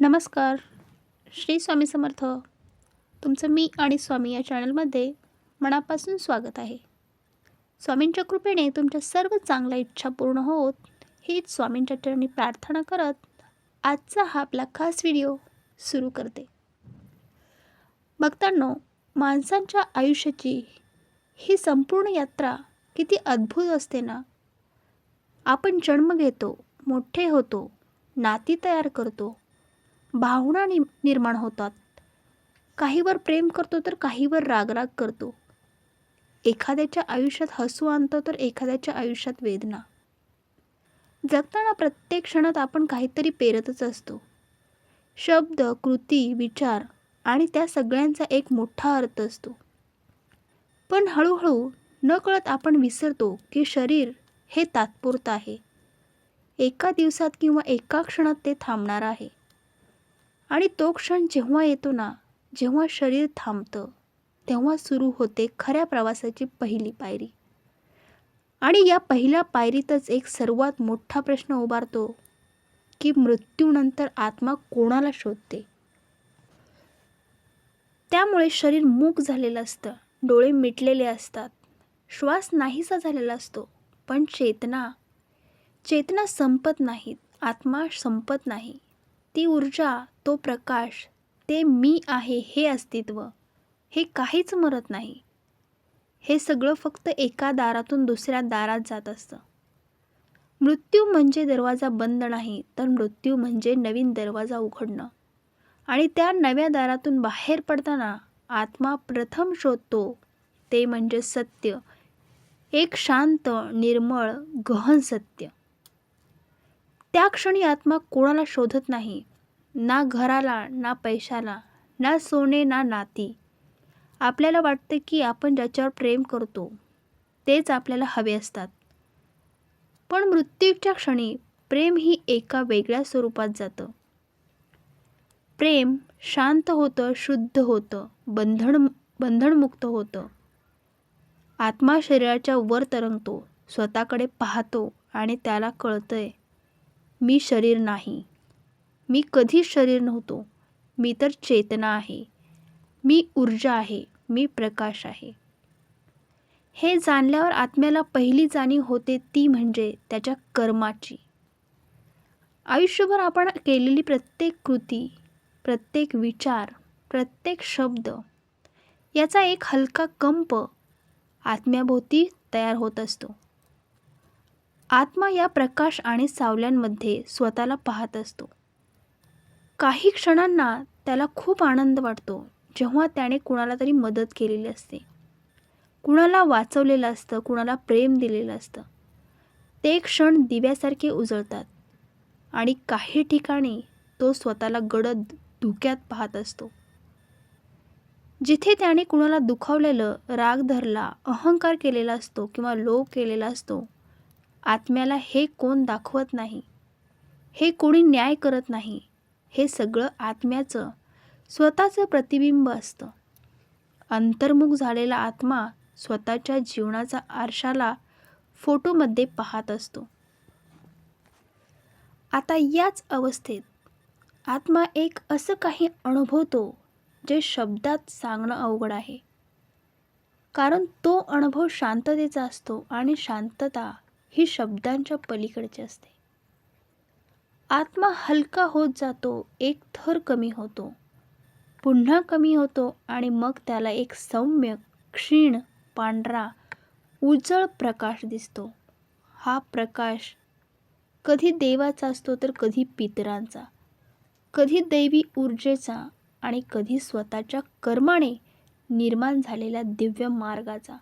नमस्कार. श्री स्वामी समर्थ. तुमचं मी आणि स्वामी या चॅनलमध्ये मनापासून स्वागत आहे. स्वामींच्या कृपेने तुमच्या सर्व चांगल्या इच्छा पूर्ण होत हीच स्वामींच्या चरणी प्रार्थना करत आजचा हा आपला खास व्हिडिओ सुरू करते. भक्तांनो माणसांच्या आयुष्याची ही संपूर्ण यात्रा किती अद्भुत असते ना? आपण जन्म घेतो मोठे होतो नाती तयार करतो भावना नि निर्माण होतात. काहीवर प्रेम करतो तर काहीवर रागराग करतो. एखाद्याच्या आयुष्यात हसू आणतो तर एखाद्याच्या आयुष्यात वेदना. जगताना प्रत्येक क्षणात आपण काहीतरी पेरतच असतो. शब्द कृती विचार आणि त्या सगळ्यांचा एक मोठा अर्थ असतो. पण हळूहळू न कळत आपण विसरतो की शरीर हे तात्पुरतं आहे. एका दिवसात किंवा एका क्षणात ते थांबणार आहे. आणि तो क्षण जेव्हा येतो ना जेव्हा शरीर थांबतं तेव्हा सुरू होते खऱ्या प्रवासाची पहिली पायरी. आणि या पहिल्या पायरीतच एक सर्वात मोठा प्रश्न उभारतो की मृत्यूनंतर आत्मा कोणाला शोधते? त्यामुळे शरीर मूक झालेलं असतं डोळे मिटलेले असतात श्वास नाहीसा झालेला असतो पण चेतना चेतना संपत नाहीत आत्मा संपत नाही. ती ऊर्जा तो प्रकाश ते मी आहे हे अस्तित्व हे काहीच मरत नाही. हे सगळं फक्त एका दारातून दुसऱ्या दारात जात असतं. मृत्यू म्हणजे दरवाजा बंद नाही तर मृत्यू म्हणजे नवीन दरवाजा उघडणं. आणि त्या नव्या दारातून बाहेर पडताना आत्मा प्रथम शोधतो ते म्हणजे सत्य. एक शांत निर्मळ गहन सत्य. त्या क्षणी आत्मा कोणाला शोधत नाही? ना घराला ना पैशाला ना सोने ना नाती. आपल्याला वाटतं की आपण ज्याच्यावर प्रेम करतो तेच आपल्याला हवे असतात. पण मृत्यूच्या क्षणी प्रेम ही एका वेगळ्या स्वरूपात जातं. प्रेम शांत होतं शुद्ध होतं बंधन बंधनमुक्त होतं. आत्मा शरीराच्या वर तरंगतो स्वतःकडे पाहतो आणि त्याला कळतंय. मी शरीर नाही. मी कधीच शरीर नव्हतो. मी तर चेतना आहे. मी ऊर्जा आहे. मी प्रकाश आहे. हे जाणल्यावर आत्म्याला पहिली जाणीव होते ती म्हणजे त्याच्या कर्माची. आयुष्यभर आपण केलेली प्रत्येक कृती प्रत्येक विचार प्रत्येक शब्द याचा एक हलका कंप आत्म्याभोवती तयार होत असतो. आत्मा या प्रकाश आणि सावल्यांमध्ये स्वतःला पाहत असतो. काही क्षणांना त्याला खूप आनंद वाटतो जेव्हा त्याने कुणाला तरी मदत केलेली असते. कुणाला वाचवलेलं असतं कुणाला प्रेम दिलेलं असतं. ते क्षण दिव्यासारखे उजळतात आणि काही ठिकाणी तो स्वतःला गडद धुक्यात पाहत असतो. जिथे त्याने कुणाला दुखावलेलं राग धरला अहंकार केलेला असतो किंवा लोभ केलेला असतो आत्म्याला हे कोण दाखवत नाही? हे कोणी न्याय करत नाही? हे सगळं आत्म्याचं स्वतःचं प्रतिबिंब असतं. अंतर्मुख झालेला आत्मा स्वतःच्या जीवनाचा आरशाला फोटोमध्ये पाहत असतो. आता याच अवस्थेत आत्मा एक असं काही अनुभवतो जे शब्दात सांगणं अवघड आहे. कारण तो अनुभव शांततेचा असतो आणि शांतता ही शब्दांच्या पलीकडची असते. आत्मा हलका होत जातो एक थर कमी होतो. पुन्हा कमी होतो आणि मग त्याला एक सौम्य क्षीण पांढरा उजळ प्रकाश दिसतो. हा प्रकाश कधी देवाचा असतो तर कधी पितरांचा. कधी दैवी ऊर्जेचा आणि कधी स्वतःच्या कर्माने निर्माण झालेल्या दिव्य मार्गाचा.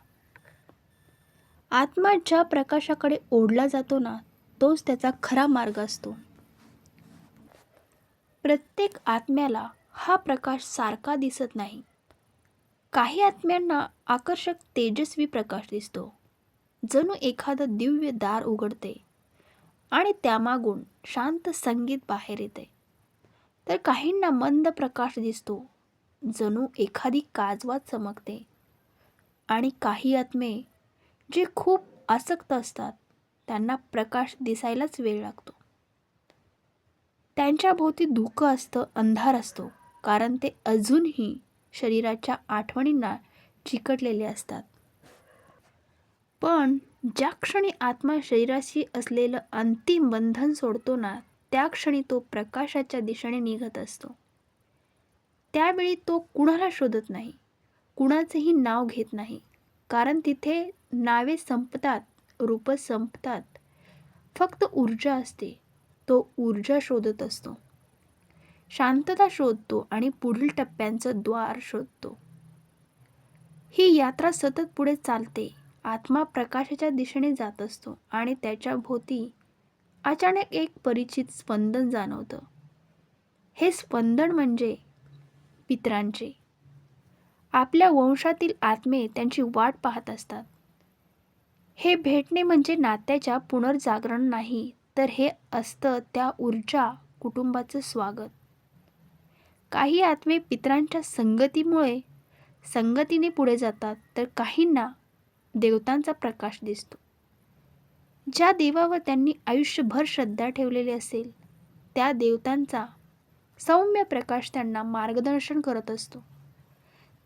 आत्मा ज्या प्रकाशाकडे ओढला जातो ना तोच त्याचा खरा मार्ग असतो. प्रत्येक आत्म्याला हा प्रकाश सारखा दिसत नाही. काही आत्म्यांना आकर्षक तेजस्वी प्रकाश दिसतो. जणू एखादं दिव्य दार उघडते आणि त्यामागून शांत संगीत बाहेर येते. तर काहींना मंद प्रकाश दिसतो. जणू एखादी काजवा चमकते आणि काही आत्मे जे खूप आसक्त असतात त्यांना प्रकाश दिसायलाच वेळ लागतो. त्यांच्या भोवती धुकं असतं अंधार असतो कारण ते अजूनही शरीराच्या आठवणींना चिकटलेले असतात. पण ज्या क्षणी आत्मा शरीराशी असलेलं अंतिम बंधन सोडतो ना त्या क्षणी तो प्रकाशाच्या दिशेने निघत असतो. त्यावेळी तो कुणाला शोधत नाही कुणाचंही नाव घेत नाही कारण तिथे नावे संपतात रूपं संपतात. फक्त ऊर्जा असते तो ऊर्जा शोधत असतो. शांतता शोधतो आणि पुढील टप्प्यांचं द्वार शोधतो. ही यात्रा सतत पुढे चालते आत्मा प्रकाशाच्या दिशेने जात असतो आणि त्याच्या भोवती अचानक एक परिचित स्पंदन जाणवतं. हे स्पंदन म्हणजे पित्रांचे. आपल्या वंशातील आत्मे त्यांची वाट पाहत असतात. हे भेटणे म्हणजे नात्याच्या पुनर्जागरण नाही तर हे असतं त्या ऊर्जा कुटुंबाचं स्वागत. काही आत्मे पित्रांच्या संगतीमुळे संगतीने पुढे जातात तर काहींना देवतांचा प्रकाश दिसतो. ज्या देवावर त्यांनी आयुष्यभर श्रद्धा ठेवलेली असेल त्या देवतांचा सौम्य प्रकाश त्यांना मार्गदर्शन करत असतो.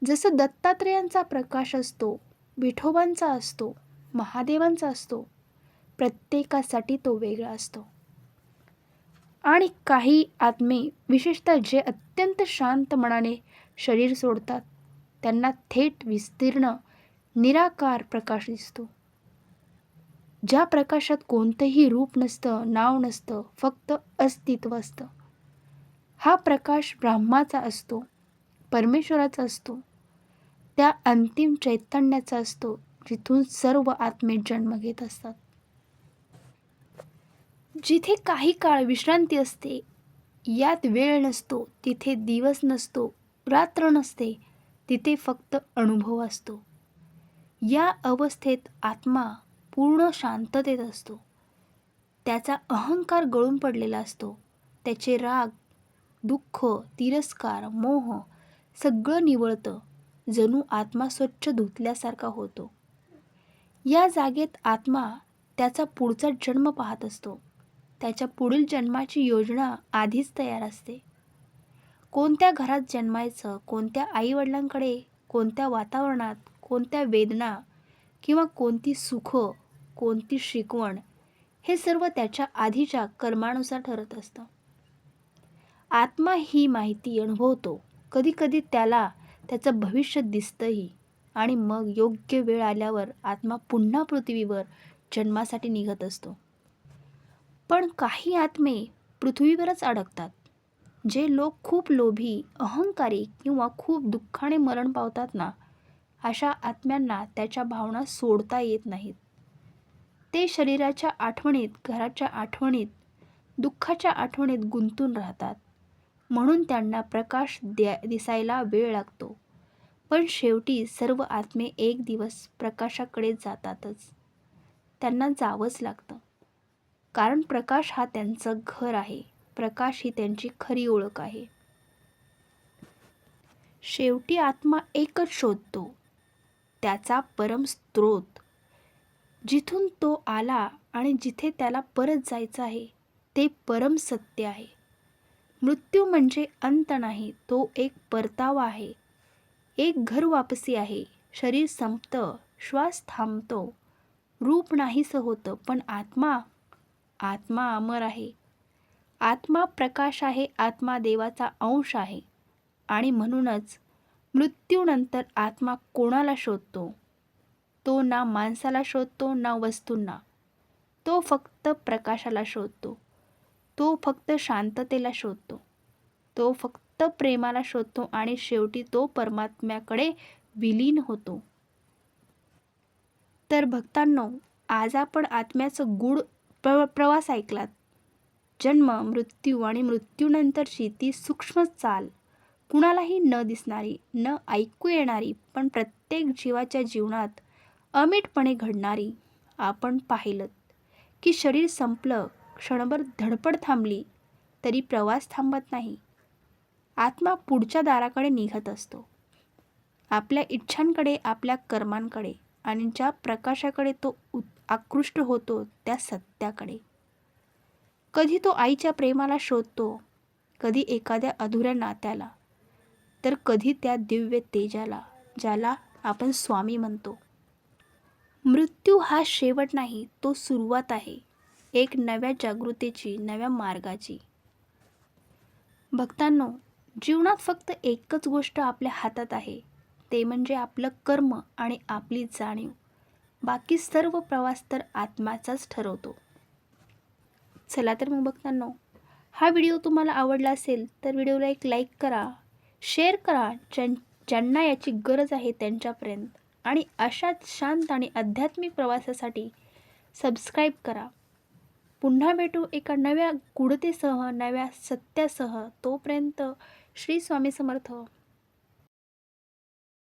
जसं दत्तात्रेयांचा प्रकाश असतो विठोबांचा असतो महादेवांचा असतो प्रत्येकासाठी तो वेगळा असतो. आणि काही आत्मे विशेषतः जे अत्यंत शांत मनाने शरीर सोडतात त्यांना थेट विस्तीर्ण निराकार प्रकाश दिसतो. ज्या प्रकाशात कोणतंही रूप नसतं नाव नसतं फक्त अस्तित्व असतं. हा प्रकाश ब्रह्माचा असतो परमेश्वराचा असतो. त्या अंतिम चैतन्याचा असतो जिथून सर्व आत्मे जन्म घेत असतात. जिथे काही काळ विश्रांती असते यात वेळ नसतो तिथे दिवस नसतो रात्र नसते तिथे फक्त अनुभव असतो. या अवस्थेत आत्मा पूर्ण शांततेत असतो. त्याचा अहंकार गळून पडलेला असतो. त्याचे राग दुःख तिरस्कार मोह सगळं निवळतं. जणू आत्मा स्वच्छ धुतल्यासारखा होतो. या जागेत आत्मा त्याचा पुढचा जन्म पाहत असतो. त्याच्या पुढील जन्माची योजना आधीच तयार असते. कोणत्या घरात जन्मायचं कोणत्या आईवडिलांकडे कोणत्या वातावरणात कोणत्या वेदना किंवा कोणती सुख कोणती शिकवण हे सर्व त्याच्या आधीच्या कर्मानुसार ठरत असतं. आत्मा ही माहिती अनुभवतो. कधीकधी त्याला त्याचं भविष्य दिसतंही. आणि मग योग्य वेळ आल्यावर आत्मा पुन्हा पृथ्वीवर जन्मासाठी निघत असतो. पण काही आत्मे पृथ्वीवरच अडकतात जे लोक खूप लोभी अहंकारी किंवा खूप दुःखाने मरण पावतात ना अशा आत्म्यांना त्याच्या भावना सोडता येत नाहीत. ते शरीराच्या आठवणीत घराच्या आठवणीत दुःखाच्या आठवणीत गुंतून राहतात. म्हणून त्यांना प्रकाश द्या दिसायला वेळ लागतो. पण शेवटी सर्व आत्मे एक दिवस प्रकाशाकडे जातातच. त्यांना जावंच लागतं. कारण प्रकाश हा त्यांचं घर आहे. प्रकाश ही त्यांची खरी ओळख आहे. शेवटी आत्मा एकच शोधतो. त्याचा परम स्त्रोत जिथून तो आला आणि जिथे त्याला परत जायचं आहे ते परम सत्य आहे. मृत्यू म्हणजे अंत नाही तो एक परतावा आहे. एक घर वापसी आहे शरीर संपतं श्वास थांबतो. रूप नाहीसं होतं पण आत्मा आत्मा अमर आहे. आत्मा प्रकाश आहे आत्मा देवाचा अंश आहे. आणि म्हणूनच मृत्यूनंतर आत्मा कोणाला शोधतो? तो ना माणसाला शोधतो ना वस्तूंना. तो फक्त प्रकाशाला शोधतो. तो फक्त शांततेला शोधतो. तो फक्त प्रेमाला शोधतो आणि शेवटी तो परमात्म्याकडे विलीन होतो. तर भक्तांनो आज आपण आत्म्याचं गूढ प्र प्रवास ऐकलात. जन्म मृत्यू आणि मृत्यूनंतरची ती सूक्ष्म चाल कुणालाही न दिसणारी न ऐकू येणारी पण प्रत्येक जीवाच्या जीवनात अमिटपणे घडणारी आपण पाहिलं की शरीर संपलं क्षणभर धडपड थांबली तरी प्रवास थांबत नाही. आत्मा पुढच्या दाराकडे निघत असतो. आपल्या इच्छांकडे आपल्या कर्मांकडे आणि ज्या प्रकाशाकडे तो आकृष्ट होतो त्या सत्याकडे. कधी तो आईच्या प्रेमाला शोधतो कधी एखाद्या अधुऱ्या नात्याला तर कधी त्या दिव्य तेजाला ज्याला आपण स्वामी म्हणतो. मृत्यू हा शेवट नाही तो सुरुवात आहे. एक नव्या जागृतीची नव्या मार्गाची. भक्तांनो जीवनात फक्त एकच गोष्ट आपल्या हातात आहे. ते म्हणजे आपलं कर्म आणि आपली जाणीव. बाकी सर्व प्रवास तर आत्माचाच ठरवतो. चला तर मग भक्तांनो हा व्हिडिओ तुम्हाला आवडला असेल तर व्हिडिओला एक लाईक करा शेअर करा ज्यां ज्यांना याची गरज आहे त्यांच्यापर्यंत. आणि अशाच शांत आणि आध्यात्मिक प्रवासासाठी सबस्क्राईब करा. पुन्हा भेटू एका नव्या गुढतेसह नव्या सत्यासह. तोपर्यंत श्री स्वामी समर्थ.